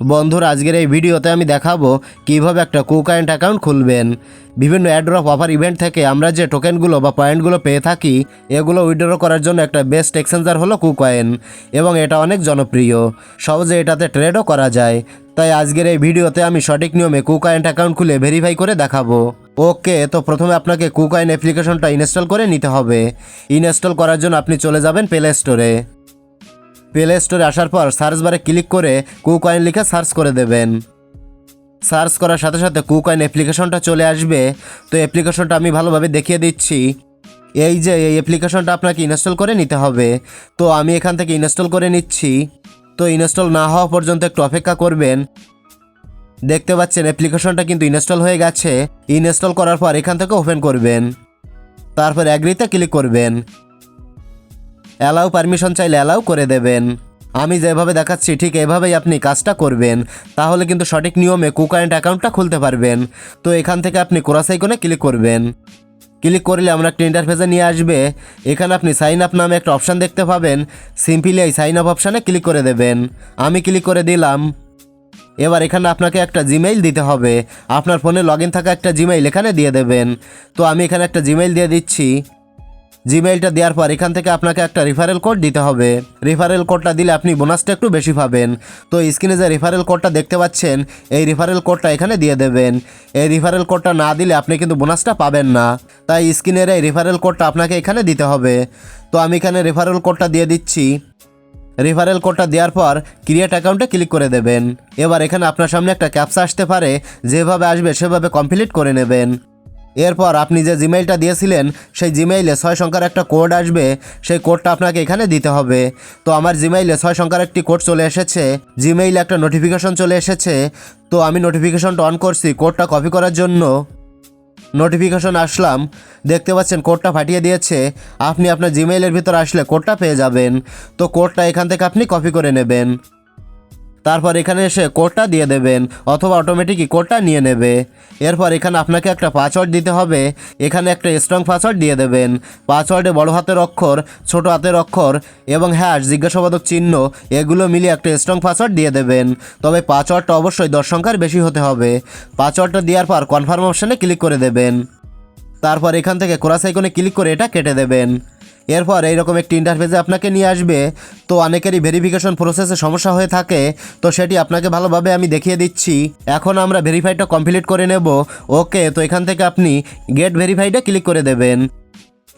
বন্ধুরা, আজকের এই ভিডিওতে আমি দেখাবো কীভাবে একটা কুকায়েন্ট অ্যাকাউন্ট খুলবেন। বিভিন্ন অ্যাড্রপ অফার ইভেন্ট থেকে আমরা যে টোকেনগুলো বা পয়েন্টগুলো পেয়ে থাকি, এগুলো উইড্রো করার জন্য একটা বেস্ট এক্সচেঞ্জার হলো কুকয়েন এবং এটা অনেক জনপ্রিয়। সহজে এটাতে ট্রেডও করা যায়। তাই আজকের এই ভিডিওতে আমি সঠিক নিয়মে কুকয়েন্ট অ্যাকাউন্ট খুলে ভেরিফাই করে দেখাবো। ওকে, তো প্রথমে আপনাকে কুকয়েন অ্যাপ্লিকেশনটা ইনস্টল করে নিতে হবে। ইনস্টল করার জন্য আপনি চলে যাবেন প্লে স্টোরে। প্লে স্টোরে আসার পর সার্চ বারে ক্লিক করে কুকয়েন লিখে সার্চ করে দেবেন। সার্চ করার সাথে সাথে কুকয়েন অ্যাপ্লিকেশনটা চলে আসবে। তো অ্যাপ্লিকেশনটা আমি ভালোভাবে দেখিয়ে দিচ্ছি। এই যে এই অ্যাপ্লিকেশনটা আপনাকে ইনস্টল করে নিতে হবে। তো আমি এখান থেকে ইনস্টল করে নিচ্ছি। তো ইনস্টল না হওয়া পর্যন্ত একটু অপেক্ষা করবেন। দেখতে পাচ্ছেন অ্যাপ্লিকেশনটা কিন্তু ইনস্টল হয়ে গেছে। ইনস্টল করার পর এখান থেকে ওপেন করবেন। তারপর অ্যাগ্রিতে ক্লিক করবেন। অ্যালাউ পারমিশন চাইলে অ্যালাউ করে দেবেন। আমি যেভাবে দেখাচ্ছি, ঠিক এভাবেই আপনি কাজটা করবেন। তাহলে কিন্তু সঠিক নিয়মে কুকারেন্ট অ্যাকাউন্টটা খুলতে পারবেন। তো এখান থেকে আপনি কোরাসাইকনে ক্লিক করবেন। ক্লিক করলে আমরা একটা ইন্টারফেসে নিয়ে আসবে। এখানে আপনি সাইন আপ নামে একটা অপশান দেখতে পাবেন। সিম্পলি এই সাইন আপ অপশানে ক্লিক করে দেবেন। আমি ক্লিক করে দিলাম। এবার এখানে আপনাকে একটা জিমেইল দিতে হবে। আপনার ফোনে লগ থাকা একটা জিমেইল এখানে দিয়ে দেবেন। তো আমি এখানে একটা জিমেইল দিয়ে দিচ্ছি। জিমেইলটা দেওয়ার পর এখান থেকে আপনাকে একটা রেফারেল কোড দিতে হবে। রেফারেল কোডটা দিলে আপনি বোনাসটা একটু বেশি পাবেন। তো স্ক্রিনে যে রেফারেল কোডটা দেখতে পাচ্ছেন, এই রেফারেল কোডটা এখানে দিয়ে দেবেন। এই রেফারেল কোডটা না দিলে আপনি কিন্তু বোনাসটা পাবেন না। তাই স্ক্রিনের এই রেফারেল কোডটা আপনাকে এখানে দিতে হবে। তো আমি এখানে রেফারেল কোডটা দিয়ে দিচ্ছি। রেফারেল কোডটা দেওয়ার পর ক্রিয়েট অ্যাকাউন্টে ক্লিক করে দেবেন। এবার এখানে আপনার সামনে একটা ক্যাপসা আসতে পারে। যেভাবে আসবে সেভাবে কমপ্লিট করে নেবেন। এরপর আপনি যে জিমেইলটা দিয়েছিলেন, সেই জিমেইলে ছয় সংখ্যার একটা কোড আসবে। সেই কোডটা আপনাকে এখানে দিতে হবে। তো আমার জিমেইলে ছয় সংখ্যার একটি কোড চলে এসেছে। জিমেইলে একটা নোটিফিকেশন চলে এসেছে। তো আমি নোটিফিকেশনটা অন করছি কোডটা কপি করার জন্য। নোটিফিকেশন আসলাম। দেখতে পাচ্ছেন কোডটা ফাটিয়ে দিয়েছে। আপনি আপনার জিমেইলের ভিতর আসলে কোডটা পেয়ে যাবেন। তো কোডটা এখান থেকে আপনি কপি করে নেবেন। তারপর এখানে এসে কোডটা দিয়ে দেবেন অথবা অটোমেটিকই কোডটা নিয়ে নেবে। এরপর এখানে আপনাকে একটা পাসওয়ার্ড দিতে হবে। এখানে একটা স্ট্রং পাসওয়ার্ড দিয়ে দেবেন। পাসওয়ার্ডে বড় হাতের অক্ষর, ছোট হাতের অক্ষর এবং হ্যাশ জিজ্ঞাসাবাদক চিহ্ন, এগুলো মিলিয়ে একটা স্ট্রং পাসওয়ার্ড দিয়ে দেবেন। তবে পাসওয়ার্ডটা অবশ্যই দশ সংখ্যার বেশি হতে হবে। পাসওয়ার্ডটা দেওয়ার পর কনফার্ম অপশানে ক্লিক করে দেবেন। তারপর এখান থেকে ক্রস আইকনে ক্লিক করে এটা কেটে দেবেন। এরপর এইরকম একটি ইন্টারফেসে আপনাকে নিয়ে আসবে। তো অনেকেরই ভেরিফিকেশন প্রসেসে সমস্যা হয়ে থাকে। তো সেটি আপনাকে ভালোভাবে আমি দেখিয়ে দিচ্ছি। এখন আমরা ভেরিফাইডটা কমপ্লিট করে নেব। ওকে, তো এখান থেকে আপনি গেট ভেরিফাইডে ক্লিক করে দেবেন।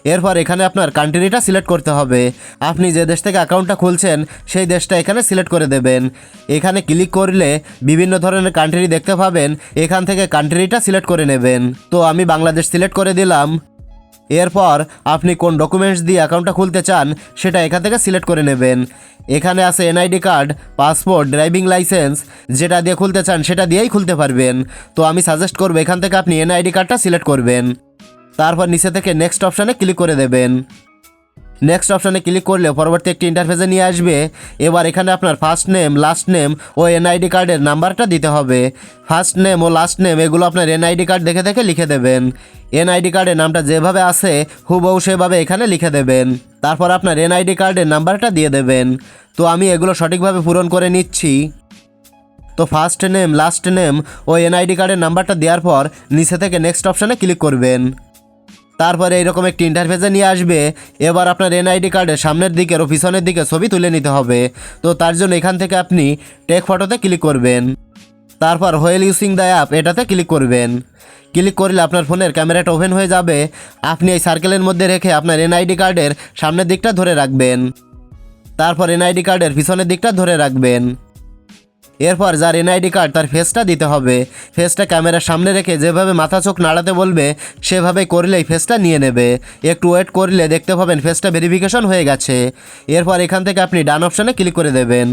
এরপর এখানে আপনার কান্ট্রিটা সিলেক্ট করতে হবে। আপনি যে দেশ থেকে অ্যাকাউন্টটা খুলছেন, সেই দেশটা এখানে সিলেক্ট করে দেবেন। এখানে ক্লিক করলে বিভিন্ন ধরনের কান্ট্রি দেখতে পাবেন। এখান থেকে কান্ট্রিটা সিলেক্ট করে নেবেন। তো আমি বাংলাদেশ সিলেক্ট করে দিলাম। এরপর আপনি কোন ডকুমেন্টস দিয়ে অ্যাকাউন্টটা খুলতে চান, সেটা এখান থেকে সিলেক্ট করে নেবেন। এখানে আছে NID card passport driving licence যেটা দিয়ে খুলতে চান, সেটা দিয়েই খুলতে পারবেন। তো আমি সাজেস্ট করব এখান থেকে আপনি এনআইডি কার্ডটা সিলেক্ট করবেন। তারপর নিচে থেকে নেক্সট অপশানে ক্লিক করে দেবেন। নেক্সট অপশানে ক্লিক করলে পরবর্তী একটি ইন্টারফেসে নিয়ে আসবে। এবার এখানে আপনার ফার্স্ট নেম লাস্ট নেম ও এনআইডি কার্ডের নাম্বারটা দিতে হবে। ফার্স্ট নেম ও লাস্ট নেম এগুলো আপনার এনআইডি কার্ড দেখে দেখে লিখে দেবেন। এনআইডি কার্ডের নামটা যেভাবে আছে, হুবহু সেভাবে এখানে লিখে দেবেন। তারপর আপনার এনআইডি কার্ডের নাম্বারটা দিয়ে দেবেন। তো আমি এগুলো সঠিকভাবে পূরণ করে নিচ্ছি। তো ফার্স্ট নেম লাস্ট নেম ও এনআইডি কার্ডের নাম্বারটা দেওয়ার পর নিচে থেকে নেক্সট অপশানে ক্লিক করবেন। তারপরে এইরকম একটি ইন্টারফেসে নিয়ে আসবে। এবার আপনার এনআইডি কার্ডের সামনের দিকের ও পিছনের দিকে ছবি তুলে নিতে হবে। তো তার জন্য এখান থেকে আপনি টেক ফটোতে ক্লিক করবেন। তারপর হোয়েল ইউসিং দ্য অ্যাপ এটাতে ক্লিক করবেন। ক্লিক করলে আপনার ফোনের ক্যামেরাটা ওপেন হয়ে যাবে। আপনি এই সার্কেলের মধ্যে রেখে আপনার এনআইডি কার্ডের সামনের দিকটা ধরে রাখবেন। তারপর এনআইডি কার্ডের পিছনের দিকটা ধরে রাখবেন। এরপর যার এনআইডি কার্ড তার ফেসটা দিতে হবে। ফেসটা ক্যামেরার সামনে রেখে যেভাবে মাথা চোখ নাড়াতে বলবে, সেভাবে করলেই ফেসটা নিয়ে নেবে। একটু ওয়েট করলে দেখতে পাবেন ফেসটা ভেরিফিকেশন হয়ে গেছে। এরপর এখান থেকে আপনি ডান অপশানে ক্লিক করে দেবেন।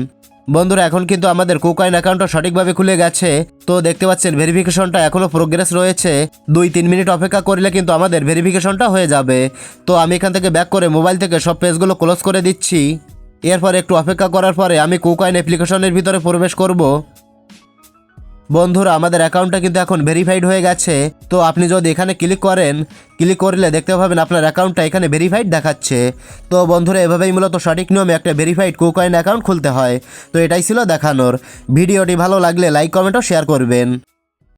বন্ধুরা, এখন কিন্তু আমাদের কুকয়েন অ্যাকাউন্টটা সঠিকভাবে খুলে গেছে। তো দেখতে পাচ্ছেন ভেরিফিকেশনটা এখনও প্রোগ্রেস রয়েছে। দুই তিন মিনিট অপেক্ষা করলে কিন্তু আমাদের ভেরিফিকেশনটা হয়ে যাবে। তো আমি এখান থেকে ব্যাক করে মোবাইল থেকে সব পেজগুলো ক্লোজ করে দিচ্ছি। এরপর একটু অপেক্ষা করার পরে আমি কুকয়েন অ্যাপ্লিকেশনের ভিতরে প্রবেশ করব। বন্ধুরা, আমাদের অ্যাকাউন্টটা কিন্তু এখন ভেরিফাইড হয়ে গেছে। তো আপনি যদি এখানে ক্লিক করেন, ক্লিক করলে দেখতে পাবেন আপনার অ্যাকাউন্টটা এখানে ভেরিফাইড দেখাচ্ছে। তো বন্ধুরা, এভাবেই মূলত সঠিক নিয়মে একটা ভেরিফাইড কুকয়েন অ্যাকাউন্ট খুলতে হয়। তো এটাই ছিল দেখানোর। ভিডিওটি ভালো লাগলে লাইক, কমেন্ট ও শেয়ার করবেন।